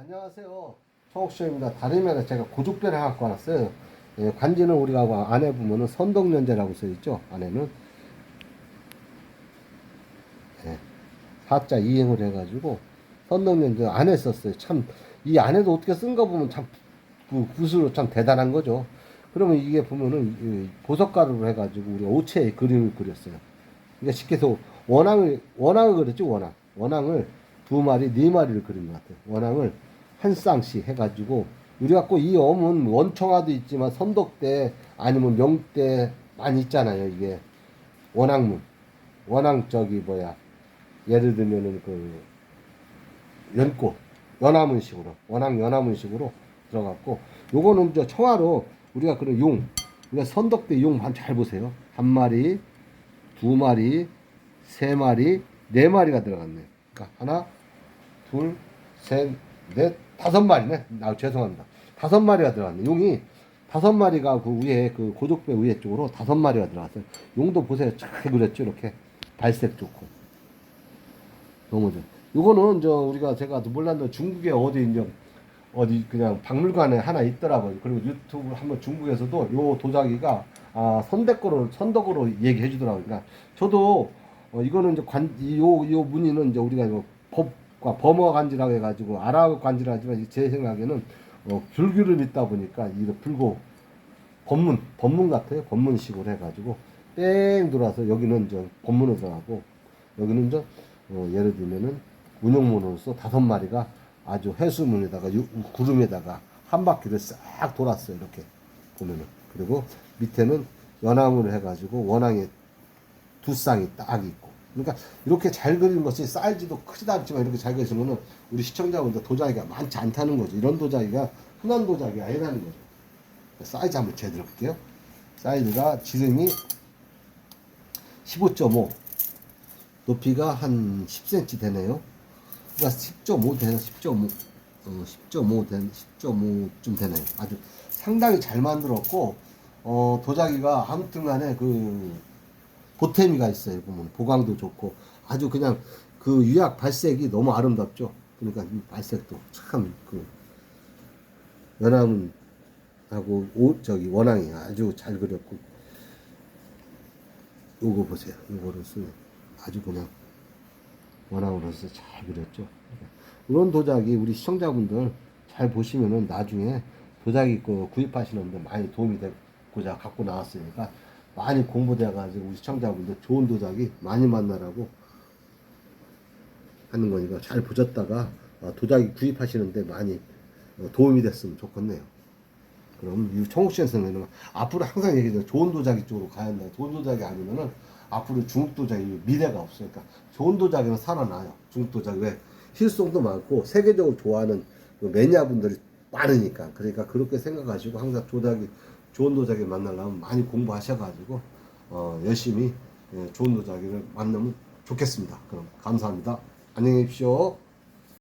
안녕하세요. 청옥쇼입니다. 다름이 아니라 제가 고족배를 갖고 왔어요. 예, 관지는 우리가 와- 안에 보면은 선덕연제라고 써있죠. 안에는. 예, 4자 이행을 해가지고 선덕연제 안에 썼어요. 참, 이 안에도 어떻게 쓴 거 보면 참, 그 굿으로 참 대단한 거죠. 그러면 이게 보면은 이 보석가루로 해가지고 우리가 오체에 그림을 그렸어요. 그러니까 쉽게 해서 원앙을, 원앙을 그렸죠, 원앙. 원앙을 두 마리, 네 마리를 그린 것 같아요. 원앙을 한 쌍씩 해가지고, 우리가 꼭이 엄은 원청화도 있지만 선덕대 아니면 명대 많이 있잖아요, 이게. 원앙문. 원앙 저기 뭐야. 예를 들면은 그, 연꽃. 연화문식으로. 원앙 연화문식으로 들어갔고, 요거는 저 청화로 우리가 그런 용. 우리가 선덕대 용 한 잘 보세요. 한 마리, 두 마리, 세 마리, 네 마리가 들어갔네. 그러니까 하나, 둘, 셋, 넷, 다섯 마리네. 아 죄송합니다. 다섯 마리가 들어갔네. 용이 다섯 마리가 그 위에 그 고족배 위에 쪽으로 다섯 마리가 들어갔어요. 용도 보세요. 잘 그렸죠. 이렇게 발색 좋고. 너무 좋아. 요거는 저 우리가 제가 몰랐는데 중국에 어디 이제 어디 그냥 박물관에 하나 있더라고요. 그리고 유튜브 한번 중국에서도 요 도자기가 아 선덕으로 선덕으로 얘기해 주더라고요. 그러니까 저도 어, 이거는 이제 관요요 요 무늬는 이제 우리가 이거 법과 범어 관지라고 해가지고 아랍 관지라지만 제 생각에는 어, 불규를 믿다 보니까 이거 불고 법문 법문 같아요. 법문식으로 해가지고 뺑 돌아서 여기는 이제 법문으로 들어가고 여기는 이제 어, 예를 들면은 운영문으로서 다섯 마리가 아주 해수문에다가 유- 구름에다가 한 바퀴를 싹 돌았어요. 이렇게 보면은 그리고 밑에는 연암을 해가지고 원앙에 두 쌍이 딱 있고. 그러니까 이렇게 잘 그리는 것이 사이즈도 크지도 않지만 이렇게 잘 그리시면은 우리 시청자분들 도자기가 많지 않다는 거죠. 이런 도자기가 흔한 도자기가 아니라는 거죠. 사이즈 한번 제대로 볼게요. 사이즈가 지름이 15.5, 높이가 한 10cm 되네요. 그러니까 10.5 되나 10.5, 어, 10.5 된 10.5쯤 되네요. 아주 상당히 잘 만들었고 어, 도자기가 아무튼 간에 그 보태미가 있어요. 보면 보강도 좋고 아주 그냥 그 유약 발색이 너무 아름답죠. 그러니까 이 발색도 참그 연암하고 옷 저기 원앙이 아주 잘 그렸고 요거 보세요. 요거를 쓰면 아주 그냥 원앙으로서 잘 그렸죠. 이런 도자기 우리 시청자분들 잘 보시면은 나중에 도자기 그 구입하시는데 많이 도움이 되고자 갖고 나왔으니까 많이 공부돼가지고 우리 시청자분들 좋은 도자기 많이 만나라고 하는 거니까 잘 보셨다가 어, 도자기 구입하시는데 많이 어, 도움이 됐으면 좋겠네요. 그럼 이 청옥시에 선생님은 앞으로 항상 얘기해요. 좋은 도자기 쪽으로 가야 한다. 좋은 도자기 아니면은 앞으로 중국 도자기 미래가 없으니까 좋은 도자기는 살아나요. 중국 도자기 왜 실속도 많고 세계적으로 좋아하는 그 매니아분들이 많으니까 그러니까 그렇게 생각하시고 항상 도자기 좋은 도자기 만나려면 많이 공부하셔가지고 어, 열심히 예, 좋은 도자기를 만나면 좋겠습니다. 그럼 감사합니다. 안녕히 계십시오.